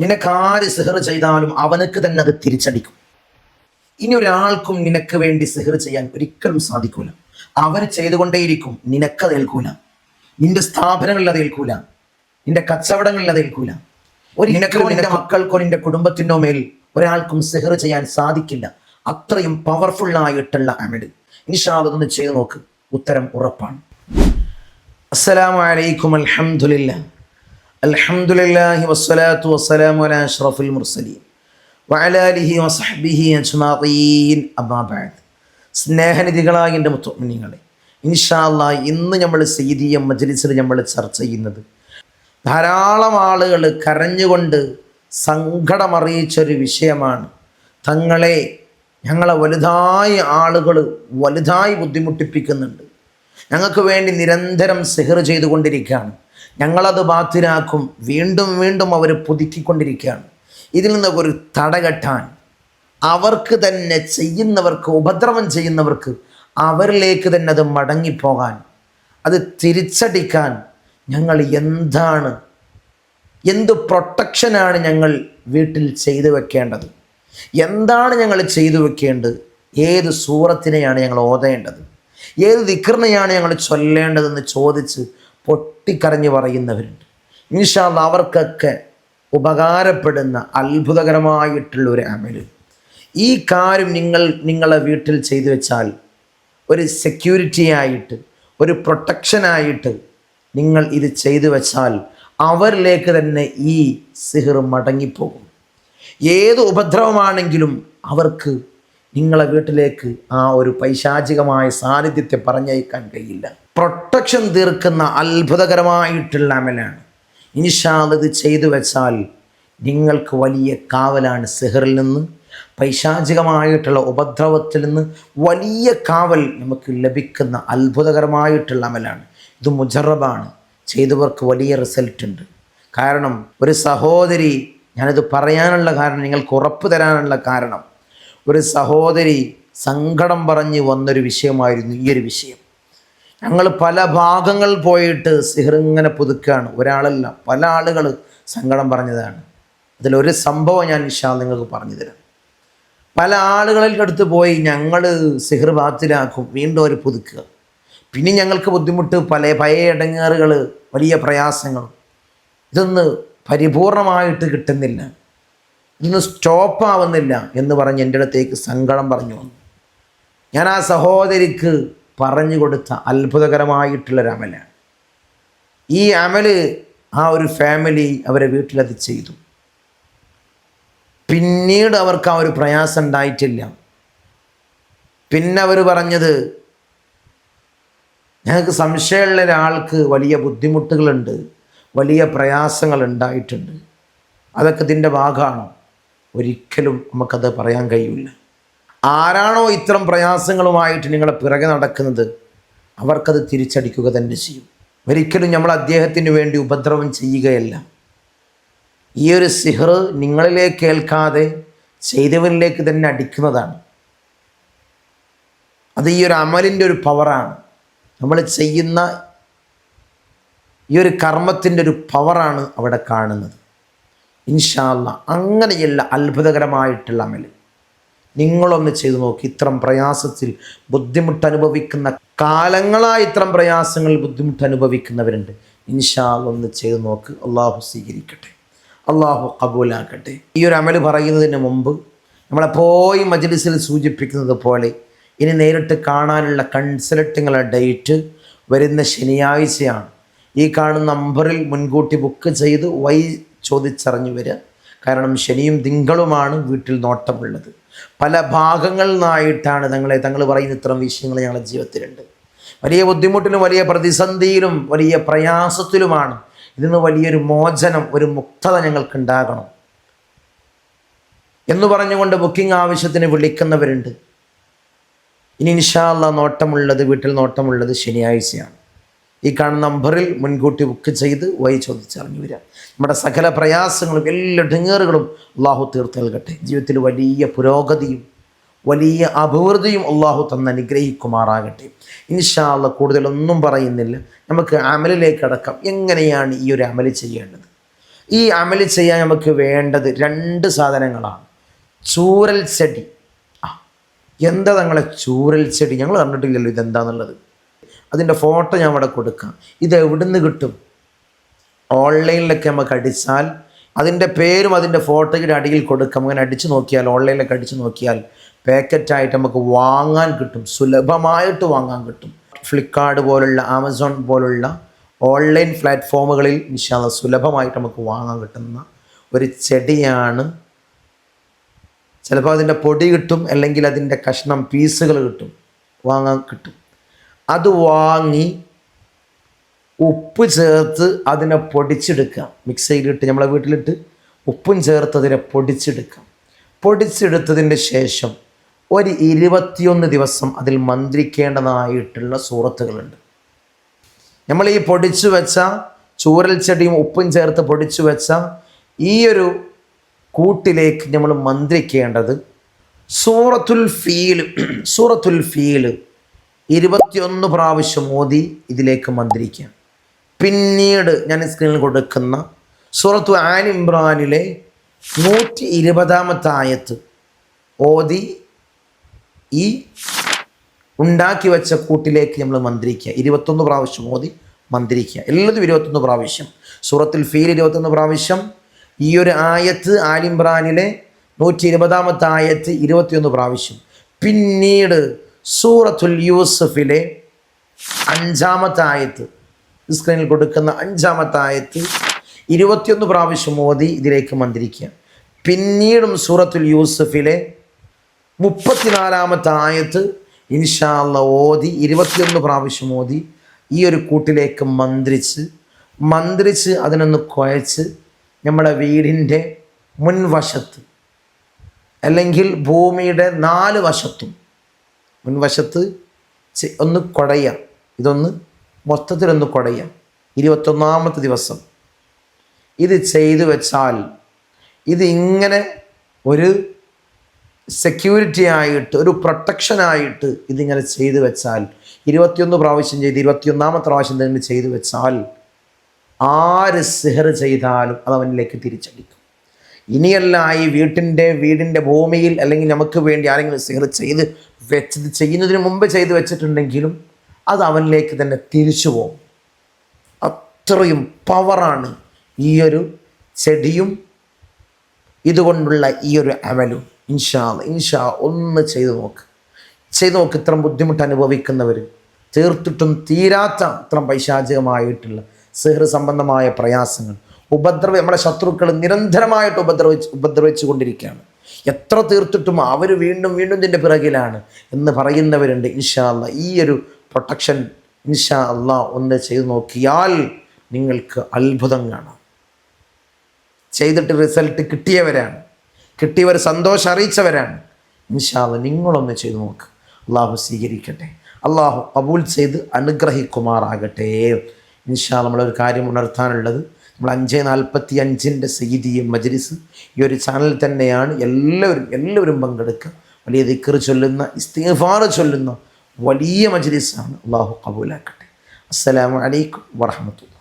നിനക്ക് ആര് സിഹർ ചെയ്താലും അവനക്ക് തന്നെ അത് തിരിച്ചടിക്കും. ഇനി ഒരാൾക്കും നിനക്ക് വേണ്ടി സിഹർ ചെയ്യാൻ ഒരിക്കലും സാധിക്കൂല. അവർ ചെയ്തുകൊണ്ടേയിരിക്കും നിനക്കത് ഏൽക്കൂല. നിന്റെ സ്ഥാപനങ്ങളിൽ അത് ഏൽക്കൂല. നിന്റെ കച്ചവടങ്ങളിൽ അത് ഏൽക്കൂല. ഒരു നിനക്കോ നിന്റെ മക്കൾക്കോ നിന്റെ കുടുംബത്തിനോ മേൽ ഒരാൾക്കും സിഹർ ചെയ്യാൻ സാധിക്കില്ല. അത്രയും പവർഫുൾ ആയിട്ടുള്ള അമിഡ് ഒന്ന് ചെയ്തു നോക്ക്. ഉത്തരം ഉറപ്പാണ്. അസ്സലാമു അലൈക്കും അൽഹംദുലില്ലാഹി വസ്സലാത്തു വസ്സലാമു അല അഷ്റഫുൽ മുർസലീം വയലാലിഹി വസഹബിഹി അജ്മഈൻ. അബാബാദ് സ്നേഹനിധികളായ എന്റെ മുത്തുമിനിങ്ങളെ ഇൻഷാല്ല ഇന്ന് നമ്മൾ സെയ്തീയ മജ്ലിസിൽ നമ്മൾ ചർച്ച ചെയ്യുന്നത്. ധാരാളം ആളുകൾ കരഞ്ഞുകൊണ്ട് സങ്കടമറിയിച്ചൊരു വിഷയമാണ്. തങ്ങളെ ഞങ്ങളെ വലുതായി ആളുകൾ വലുതായി ബുദ്ധിമുട്ടിപ്പിക്കുന്നുണ്ട്. ഞങ്ങൾക്ക് വേണ്ടി നിരന്തരം സെഹർ ചെയ്തുകൊണ്ടിരിക്കുകയാണ്. ഞങ്ങളത് ബാത്തിലാക്കും വീണ്ടും വീണ്ടും അവർ പുതുക്കിക്കൊണ്ടിരിക്കുകയാണ്. ഇതിൽ നിന്ന് ഒരു തടകെട്ടാൻ അവർക്ക് തന്നെ ചെയ്യുന്നവർക്ക് ഉപദ്രവം ചെയ്യുന്നവർക്ക് അവരിലേക്ക് തന്നെ അത് മടങ്ങിപ്പോകാൻ അത് തിരിച്ചടിക്കാൻ ഞങ്ങൾ എന്താണ് എന്ത് പ്രൊട്ടക്ഷനാണ് ഞങ്ങൾ വീട്ടിൽ ചെയ്തു വെക്കേണ്ടത്? എന്താണ് ഞങ്ങൾ ചെയ്തു വെക്കേണ്ടത്? ഏത് സൂറത്തിനെയാണ് ഞങ്ങൾ ഓതേണ്ടത്? ഏത് ദിക്കറിനെയാണ് ഞങ്ങൾ ചൊല്ലേണ്ടതെന്ന് ചോദിച്ച് പൊട്ടിക്കരഞ്ഞ് പറയുന്നവരുണ്ട്. ഇൻഷാല്ല അവർക്കൊക്കെ ഉപകാരപ്പെടുന്ന അത്ഭുതകരമായിട്ടുള്ള ഒരു അമൽ. ഈ കാര്യം നിങ്ങൾ നിങ്ങളെ വീട്ടിൽ ചെയ്തു വെച്ചാൽ ഒരു സെക്യൂരിറ്റി ആയിട്ട് ഒരു പ്രൊട്ടക്ഷനായിട്ട് നിങ്ങൾ ഇത് ചെയ്തു വെച്ചാൽ അവരിലേക്ക് തന്നെ ഈ സിഹിർ മടങ്ങിപ്പോകും. ഏത് ഉപദ്രവമാണെങ്കിലും അവർക്ക് നിങ്ങളെ വീട്ടിലേക്ക് ആ ഒരു പൈശാചികമായ സാന്നിധ്യത്തെ പറഞ്ഞയക്കാൻ കഴിയില്ല. പ്രൊട്ടക്ഷൻ തീർക്കുന്ന അത്ഭുതകരമായിട്ടുള്ള അമലാണ്. ഇൻഷാൽ ഇത് ചെയ്തു വെച്ചാൽ നിങ്ങൾക്ക് വലിയ കാവലാണ് സിഹറിൽ നിന്ന് പൈശാചികമായിട്ടുള്ള ഉപദ്രവത്തിൽ നിന്ന് വലിയ കാവൽ നമുക്ക് ലഭിക്കുന്ന അത്ഭുതകരമായിട്ടുള്ള അമലാണ്. ഇത് മുജറബാണ് ചെയ്തവർക്ക് വലിയ റിസൾട്ട് ഉണ്ട്. കാരണം ഒരു സഹോദരി ഞാനിത് പറയാനുള്ള കാരണം നിങ്ങൾക്ക് ഉറപ്പ് തരാനുള്ള കാരണം ഒരു സഹോദരി സങ്കടം പറഞ്ഞ് വന്നൊരു വിഷയമായിരുന്നു ഈ ഒരു വിഷയം. ഞങ്ങൾ പല ഭാഗങ്ങൾ പോയിട്ട് സിഹറിങ്ങനെ പുതുക്കുകയാണ് ഒരാളല്ല പല ആളുകൾ സങ്കടം പറഞ്ഞതാണ്. അതിലൊരു സംഭവം ഞാൻ ഇഷാ നിങ്ങൾക്ക് പറഞ്ഞു തരാം പല ആളുകളുടെ അടുത്ത് പോയി ഞങ്ങൾ സിഹർ ബാത്തിലാക്കും വീണ്ടും അവർ പുതുക്കുക. പിന്നെ ഞങ്ങൾക്ക് ബുദ്ധിമുട്ട് പല പഴയ ഇടങ്ങേറുകൾ വലിയ പ്രയാസങ്ങൾ. ഇതൊന്ന് പരിപൂർണമായിട്ട് കിട്ടുന്നില്ല. ഇതൊന്ന് സ്റ്റോപ്പ് ആവുന്നില്ല എന്ന് പറഞ്ഞ് എന്റെ അടുത്തേക്ക് സങ്കടം പറഞ്ഞു വന്നു. ഞാൻ ആ സഹോദരിക്ക് പറഞ്ഞു കൊടുത്ത അത്ഭുതകരമായിട്ടുള്ളൊരു അമലാണ്. ഈ അമൽ ആ ഒരു ഫാമിലി അവരെ വീട്ടിലത് ചെയ്തു. പിന്നീട് അവർക്ക് ആ ഒരു പ്രയാസം ഉണ്ടായിട്ടില്ല. പിന്നെ അവർ പറഞ്ഞത് ഞങ്ങൾക്ക് സംശയമുള്ള ഒരാൾക്ക് വലിയ ബുദ്ധിമുട്ടുകളുണ്ട് വലിയ പ്രയാസങ്ങൾ ഉണ്ടായിട്ടുണ്ട്. അതൊക്കെ ഇതിന്റെ ഭാഗമാണ്? ഒരിക്കലും നമുക്കത് പറയാൻ കഴിയില്ല. ആരാണോ ഇത്തരം പ്രയാസങ്ങളുമായിട്ട് നിങ്ങളെ പിറകെ നടക്കുന്നത് അവർക്കത് തിരിച്ചടിക്കുക തന്നെ ചെയ്യും. ഒരിക്കലും നമ്മൾ അദ്ദേഹത്തിന് വേണ്ടി ഉപദ്രവം ചെയ്യുകയല്ല. ഈ ഒരു സിഹർ നിങ്ങളിലേക്ക് കേൾക്കാതെ ചെയ്തവരിലേക്ക് തന്നെ അടിക്കുന്നതാണ്. അത് ഈ ഒരു അമലിന്റെ ഒരു പവറാണ്. നമ്മൾ ചെയ്യുന്ന ഈ ഒരു കർമ്മത്തിന്റെ ഒരു പവറാണ് അവിടെ കാണുന്നത്. ഇൻഷാല്ല അങ്ങനെയുള്ള അത്ഭുതകരമായിട്ടുള്ള അമൽ. നിങ്ങളൊന്ന് ചെയ്തു നോക്കി. ഇത്രം പ്രയാസത്തിൽ ബുദ്ധിമുട്ട് അനുഭവിക്കുന്ന കാലങ്ങളായി ഇത്രം പ്രയാസങ്ങളിൽ ബുദ്ധിമുട്ട് അനുഭവിക്കുന്നവരുണ്ട് ഇൻഷാൽ ഒന്ന് ചെയ്തു നോക്ക്. അള്ളാഹു സ്വീകരിക്കട്ടെ. അള്ളാഹു കബൂലാക്കട്ടെ ഈ ഒരു അമൽ പറയുന്നതിന് മുമ്പ് നമ്മളെപ്പോഴും മജ്ലിസിൽ സൂചിപ്പിക്കുന്നത് പോലെ ഇനി നേരിട്ട് കാണാനുള്ള കൺസൾട്ടിങ്ങളുടെ ഡേറ്റ് വരുന്ന ശനിയാഴ്ചയാണ്. ഈ കാണുന്ന നമ്പറിൽ മുൻകൂട്ടി ബുക്ക് ചെയ്ത് വൈ ചോദിച്ചറിഞ്ഞു വരിക. കാരണം ശനിയും തിങ്കളുമാണ് വീട്ടിൽ നോട്ടമുള്ളത്. പല ഭാഗങ്ങളിൽ നിന്നായിട്ടാണ് തങ്ങളെ തങ്ങൾ പറയുന്ന ഇത്തരം വിഷയങ്ങൾ ഞങ്ങളുടെ ജീവിതത്തിലുണ്ട്. വലിയ ബുദ്ധിമുട്ടിലും വലിയ പ്രതിസന്ധിയിലും വലിയ പ്രയാസത്തിലുമാണ് ഇതിന് വലിയൊരു മോചനം ഒരു മുക്തത ഞങ്ങൾക്കുണ്ടാകണം. എന്ന് പറഞ്ഞുകൊണ്ട് ബുക്കിംഗ് ആവശ്യത്തിന് വിളിക്കുന്നവരുണ്ട്. ഇനി ഇൻഷാല്ല നോട്ടമുള്ളത് വീട്ടിൽ നോട്ടമുള്ളത് ശനിയാഴ്ചയാണ്. ഈ കാണുന്ന നമ്പറിൽ മുൻകൂട്ടി ബുക്ക് ചെയ്ത് വൈ ചോദിച്ചറിഞ്ഞു വരിക. നമ്മുടെ സകല പ്രയാസങ്ങളും എല്ലാ ഡെങ്ങേറുകളും അള്ളാഹു തീർത്ത് നൽകട്ടെ. ജീവിതത്തിൽ വലിയ പുരോഗതിയും വലിയ അഭിവൃദ്ധിയും അള്ളാഹു തന്ന് അനുഗ്രഹിക്കുമാറാകട്ടെ. ഇൻഷാല്ല കൂടുതലൊന്നും പറയുന്നില്ല. നമുക്ക് അമലിലേക്ക് അടക്കാം എങ്ങനെയാണ് ഈ ഒരു അമൽ ചെയ്യേണ്ടത്? ഈ അമൽ ചെയ്യാൻ നമുക്ക് വേണ്ടത് രണ്ട് സാധനങ്ങളാണ്. ചൂരൽ ചെടി. എന്താ തങ്ങളെ ചൂരൽ ചെടി? ഞങ്ങൾ കണ്ടിട്ടില്ലല്ലോ ഇതെന്താന്നുള്ളത്. അതിന്റെ ഫോട്ടോ ഞാൻ ഇവിടെ കൊടുക്കാം. ഇത് എവിടുന്ന് കിട്ടും? ഓൺലൈനിലൊക്കെ നമുക്ക് അടിച്ചാൽ അതിന്റെ പേരും അതിന്റെ ഫോട്ടോയുടെ അടിയിൽ കൊടുക്കാം. അങ്ങനെ അടിച്ചു നോക്കിയാൽ ഓൺലൈനിലൊക്കെ അടിച്ചു നോക്കിയാൽ പാക്കറ്റായിട്ട് നമുക്ക് വാങ്ങാൻ കിട്ടും. സുലഭമായിട്ട് വാങ്ങാൻ കിട്ടും. ഫ്ലിപ്കാർട്ട് പോലുള്ള ആമസോൺ പോലുള്ള ഓൺലൈൻ പ്ലാറ്റ്ഫോമുകളിൽ നിശാല സുലഭമായിട്ട് നമുക്ക് വാങ്ങാൻ കിട്ടുന്ന ഒരു ചെടിയാണ്. ചിലപ്പോൾ അതിന്റെ പൊടി കിട്ടും അല്ലെങ്കിൽ അതിന്റെ കഷ്ണം പീസുകൾ കിട്ടും. വാങ്ങാൻ കിട്ടും. അത് വാങ്ങി ഉപ്പ് ചേർത്ത് അതിനെ പൊടിച്ചെടുക്കാം മിക്സിയിലിട്ട് നമ്മളെ വീട്ടിലിട്ട് ഉപ്പും ചേർത്ത് അതിനെ പൊടിച്ചെടുക്കാം പൊടിച്ചെടുത്തതിന്റെ ശേഷം ഒരു ഇരുപത്തിയൊന്ന് ദിവസം അതിൽ മന്ത്രിക്കേണ്ടതായിട്ടുള്ള സൂറത്തുകളുണ്ട്. നമ്മൾ ഈ പൊടിച്ചു വെച്ച ചൂരൽ ചെടിയും ഉപ്പും ചേർത്ത് പൊടിച്ചു വെച്ച ഈ ഒരു കൂട്ടിലേക്ക് നമ്മൾ മന്ത്രിക്കേണ്ടത് സൂറത്തുൽ ഫീൽ സൂറത്തുൽ ഫീൽ ഇരുപത്തിയൊന്ന് പ്രാവശ്യം മോദി ഇതിലേക്ക് മന്ത്രിക്കാം. പിന്നീട് ഞാൻ സ്ക്രീനിൽ കൊടുക്കുന്ന സൂറത്തു ആൻ ഇമ്രാനിലെ നൂറ്റി ഇരുപതാമത്തെ ആയത്ത് ഓതി ഈ ഉണ്ടാക്കി വെച്ച കൂട്ടിലേക്ക് നമ്മൾ മന്ത്രിക്കുക. ഇരുപത്തൊന്ന് പ്രാവശ്യം ഓതി മന്ത്രിക്കുക. എല്ലാതും ഇരുപത്തൊന്ന് പ്രാവശ്യം. സൂറത്തിൽ ഫീൽ ഇരുപത്തൊന്ന് പ്രാവശ്യം. ഈ ഒരു ആയത്ത് ആലിംബ്രാനിലെ നൂറ്റി ഇരുപതാമത്തെ ആയത്ത് ഇരുപത്തിയൊന്ന് പ്രാവശ്യം. പിന്നീട് സൂറത്തുൽ യൂസഫിലെ അഞ്ചാമത്തെ ആയത്ത് സ്ക്രീനിൽ കൊടുക്കുന്ന അഞ്ചാമത്തെ ആയത്ത് ഇരുപത്തിയൊന്ന് പ്രാവശ്യം മോദി ഇതിലേക്ക് മന്ത്രിക്കുക. പിന്നീടും സൂറത്തുൽ യൂസഫിലെ മുപ്പത്തിനാലാമത്തെ ആയത്ത് ഇൻഷാല്ല ഓതി ഇരുപത്തിയൊന്ന് പ്രാവശ്യം ഓതി ഈ ഒരു കൂട്ടിലേക്ക് മന്ത്രിച്ച് മന്ത്രിച്ച് അതിനൊന്ന് കുഴച്ച് നമ്മുടെ വീടിന്റെ മുൻവശത്ത് അല്ലെങ്കിൽ ഭൂമിയുടെ നാല് വശത്തും മുൻവശത്ത് ഒന്ന് കുടയാം ഇതൊന്ന് മൊത്തത്തിലൊന്ന് കുടയാം ഇരുപത്തൊന്നാമത്തെ ദിവസം. ഇത് ചെയ്തു വെച്ചാൽ ഇത് ഇങ്ങനെ ഒരു സെക്യൂരിറ്റി ആയിട്ട് ഒരു പ്രൊട്ടക്ഷനായിട്ട് ഇതിങ്ങനെ ചെയ്തു വെച്ചാൽ ഇരുപത്തിയൊന്ന് പ്രാവശ്യം ചെയ്ത് ഇരുപത്തിയൊന്നാമത്തെ പ്രാവശ്യം തന്നെ ചെയ്തു വെച്ചാൽ ആര് സിഹർ ചെയ്താലും അത് അവനിലേക്ക് തിരിച്ചടിക്കും. ഇനിയല്ല ഈ വീട്ടിന്റെ വീടിന്റെ ഭൂമിയിൽ അല്ലെങ്കിൽ നമുക്ക് വേണ്ടി ആരെങ്കിലും സിഹർ ചെയ്ത് വെച്ചത് ചെയ്യുന്നതിന് മുമ്പ് ചെയ്ത് വെച്ചിട്ടുണ്ടെങ്കിലും അത് അവനിലേക്ക് തന്നെ തിരിച്ചു പോകും. അത്രയും പവറാണ് ഈ ഒരു ചെടിയും ഇതുകൊണ്ടുള്ള ഈ ഒരു അമലും. ഇൻഷാ ഇൻഷാ ഒന്ന് ചെയ്തു നോക്ക്. ചെയ്തു നോക്ക് ഇത്രയും ബുദ്ധിമുട്ട് അനുഭവിക്കുന്നവർ തീർത്തിട്ടും തീരാത്ത ഇത്രയും പൈശാചികമായിട്ടുള്ള സിഹർ സംബന്ധമായ പ്രയാസങ്ങൾ. ഉപദ്രവ നമ്മുടെ ശത്രുക്കൾ നിരന്തരമായിട്ട് ഉപദ്രവിച്ച് ഉപദ്രവിച്ചു കൊണ്ടിരിക്കുകയാണ് എത്ര തീർത്തിട്ടും അവർ വീണ്ടും വീണ്ടും ഇതിന്റെ പിറകിലാണ് എന്ന് പറയുന്നവരുണ്ട്. ഇൻഷാ അല്ലാ ഈ ഒരു പ്രൊട്ടക്ഷൻ ഇൻഷാ അള്ളാ ഒന്ന് ചെയ്തു നോക്കിയാൽ നിങ്ങൾക്ക് അത്ഭുതം കാണാം. ചെയ്തിട്ട് റിസൾട്ട് കിട്ടിയവരാണ്. കിട്ടിയവർ സന്തോഷം അറിയിച്ചവരാണ്. ഇൻഷാല്ല നിങ്ങളൊന്ന് ചെയ്തു നോക്ക്. അള്ളാഹു സ്വീകരിക്കട്ടെ. അള്ളാഹു കബൂൽ ചെയ്ത് അനുഗ്രഹിക്കുമാറാകട്ടെ. ഇൻഷാ നമ്മളൊരു കാര്യം ഉണർത്താനുള്ളത് നമ്മൾ അഞ്ച് നാൽപ്പത്തി അഞ്ചിന്റെ സെയ്തിയും മജ്ലിസ് ഈ ഒരു ചാനൽ തന്നെയാണ് എല്ലാവരും എല്ലാവരും പങ്കെടുക്കുക. വലിയ ദിക്കർ ചൊല്ലുന്ന ഇസ്തിഫാർ ചൊല്ലുന്ന വലിയ മജ്ലിസാണ്. അള്ളാഹു കബൂലാക്കട്ടെ അസ്സലാമു അലൈക്കും വറഹമത്തുള്ള